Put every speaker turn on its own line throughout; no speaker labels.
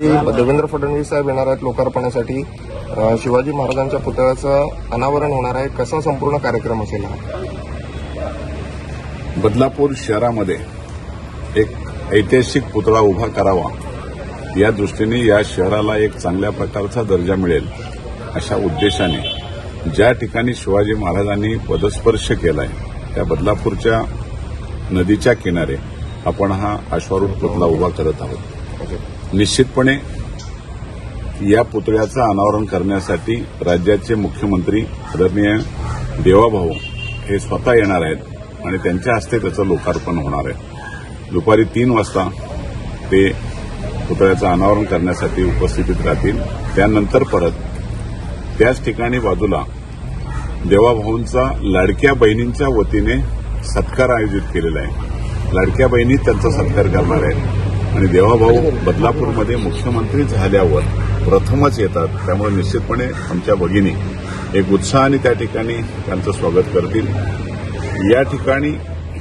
देवेंद्र फडणवीस साहेब येणार आहेत लोकार्पणासाठी. शिवाजी महाराजांच्या पुतळ्याचं अनावरण होणार आहे. कसा संपूर्ण कार्यक्रम असेल
बदलापूर शहरामध्ये एक ऐतिहासिक पुतळा उभा करावा. या दृष्टीने या शहराला एक चांगल्या प्रकारचा दर्जा मिळेल अशा उद्देशाने ज्या ठिकाणी शिवाजी महाराजांनी पदस्पर्श केलाय त्या बदलापूरच्या नदीच्या किनारे आपण हा अश्वारूढ पुतळा उभा करत आहोत. निश्चितपणे या पुतळ्याचं अनावरण करण्यासाठी राज्याचे मुख्यमंत्री आदरणीय देवाभाऊ हे स्वतः येणार आहेत आणि त्यांच्या हस्ते त्याचं लोकार्पण होणार आहे. दुपारी तीन वाजता ते पुतळ्याचं अनावरण करण्यासाठी उपस्थितीत राहतील. त्यानंतर परत त्याच ठिकाणी बाजूला देवाभाऊंचा लाडक्या बहिणींच्या वतीने सत्कार आयोजित केलेला आहे. लाडक्या बहिणी त्यांचा सत्कार करणार आहेत. आणि देवाभाऊ बदलापूरमध्ये मुख्यमंत्री झाल्यावर प्रथमच येतात त्यामुळे निश्चितपणे आमच्या भगिनी एक उत्साहाने त्या ठिकाणी त्यांचं स्वागत करतील. या ठिकाणी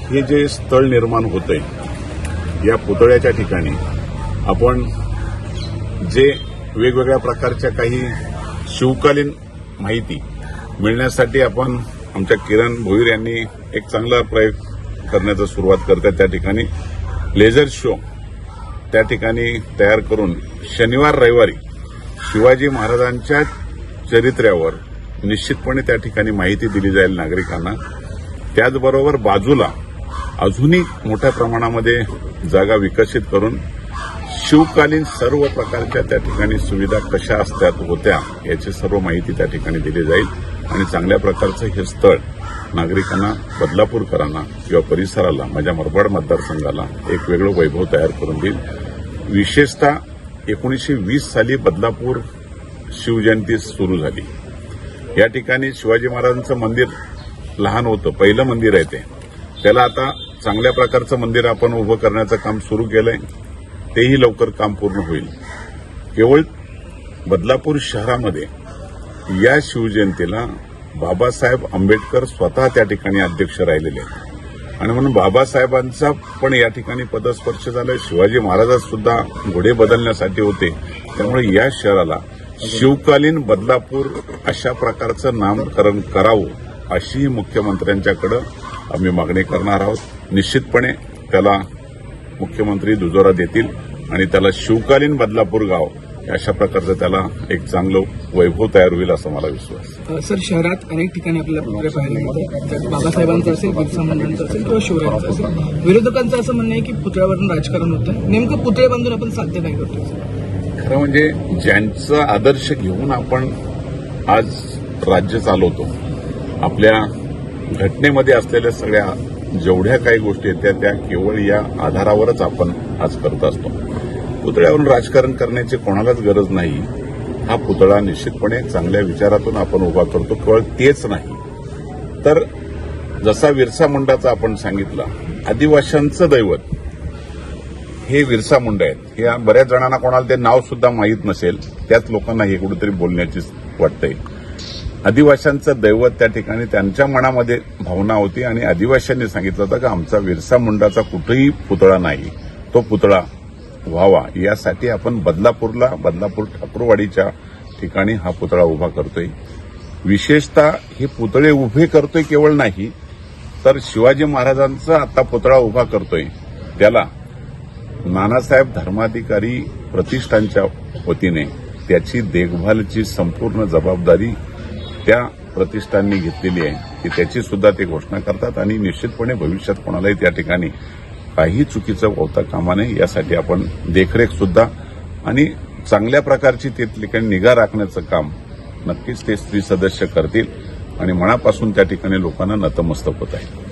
हे जे स्थळ निर्माण होतंय या पुतळ्याच्या ठिकाणी आपण जे वेगवेगळ्या प्रकारच्या काही शिवकालीन माहिती मिळण्यासाठी आपण आमच्या किरण भोईर यांनी एक चांगला प्रयोग करण्याचा सुरुवात करतात त्या ठिकाणी. लेझर शो त्या ठिकाणी तयार करून शनिवार रविवारी शिवाजी महाराजांच्या चरित्र्यावर निश्चितपणे त्या ठिकाणी माहिती दिली जाईल नागरिकांना. त्याचबरोबर बाजूला अजूनही मोठ्या प्रमाणामध्ये जागा विकसित करून शिवकालीन सर्व प्रकारच्या त्या ठिकाणी सुविधा कशा असतात होत्या याची सर्व माहिती त्या ठिकाणी दिली जाईल. आणि चांगल्या प्रकारचं हे स्थळ नागरिकांना बदलापूरकरांना किंवा परिसराला माझ्या मरबाड मतदारसंघाला एक वेगळं वैभव तयार करून देईल. विशेषतः एकोणीसशे वीस साली बदलापूर शिवजयंती सुरू झाली. या ठिकाणी शिवाजी महाराजांचं मंदिर लहान होतं पहिलं मंदिर आहे ते. त्याला आता चांगल्या प्रकारचं मंदिर आपण उभं करण्याचं काम सुरू केलंय. तेही लवकर काम पूर्ण होईल. केवळ बदलापूर शहरामध्ये या शिवजयंतीला बाबासाहेब आंबेडकर स्वतः त्या ठिकाणी अध्यक्ष राहिलेले आहेत. आणि म्हणून बाबासाहेबांचा पण या ठिकाणी पदस्पर्श झाला शिवाजी महाराजात सुद्धा घोडे बदलण्यासाठी होते. त्यामुळे या शहराला शिवकालीन बदलापूर अशा प्रकारचं नामकरण करावं अशीही मुख्यमंत्र्यांच्याकडे आम्ही मागणी करणार आहोत. निश्चितपणे त्याला मुख्यमंत्री दुजोरा देतील आणि त्याला शिवकालीन बदलापूर गाव अशा प्रकारचं त्याला एक चांगलं वैभव तयार होईल असा मला विश्वास.
सर शहरात अनेक ठिकाणी आपल्याला पाहायला त्यात बाबासाहेबांचं असेल बिरसा मुंडांचं असेल किंवा शिवरायांचं असेल. विरोधकांचं असं म्हणणं आहे की पुतळ्यावरून राजकारण होतं. नेमकं पुतळे बांधून आपण साध्य काय करतो?
खरं म्हणजे ज्यांचा आदर्श घेऊन आपण आज राज्य चालवतो आपल्या घटनेमध्ये असलेल्या सगळ्या जेवढ्या काही गोष्टी आहेत त्या त्या केवळ या आधारावरच आपण आज करत असतो. पुतळ्यावरून राजकारण करण्याची कोणालाच गरज नाही. हा पुतळा निश्चितपणे चांगल्या विचारातून आपण उभा करतो केवळ तेच नाही. तर जसा विरसा मुंडाचा आपण सांगितलं आदिवाशांचं दैवत हे विरसा मुंडा आहेत. या बऱ्याच जणांना कोणाला ते नाव सुद्धा माहीत नसेल त्याच लोकांना हे कुठेतरी बोलण्याची वाटतंय. आदिवाशांचं दैवत त्या ठिकाणी त्यांच्या मनामध्ये भावना होती आणि आदिवाशांनी सांगितलं होतं की आमचा विरसा मुंडाचा कुठेही पुतळा नाही. तो पुतळा व्हावा. यासाठी आपण बदलापूरला बदलापूर ठाकूरवाडीच्या ठिकाणी हा पुतळा उभा करतोय. विशेषतः हे पुतळे उभे करतोय केवळ नाही तर शिवाजी महाराजांचा आता पुतळा उभा करतोय. त्याला नानासाहेब धर्माधिकारी प्रतिष्ठानच्या वतीने त्याची देखभालची संपूर्ण जबाबदारी त्या प्रतिष्ठाननी घेतलेली आहे. की त्याची सुद्धा ते घोषणा करतात आणि निश्चितपणे भविष्यात कोणालाही त्या ठिकाणी काही चुकीचं होता कामा नये यासाठी आपण देखरेख सुद्धा आणि चांगल्या प्रकारची तिथली काही निगा राखण्याचं काम नक्कीच ते स्त्री सदस्य करतील आणि मनापासून त्या ठिकाणी लोकांना नतमस्तक होत आहे.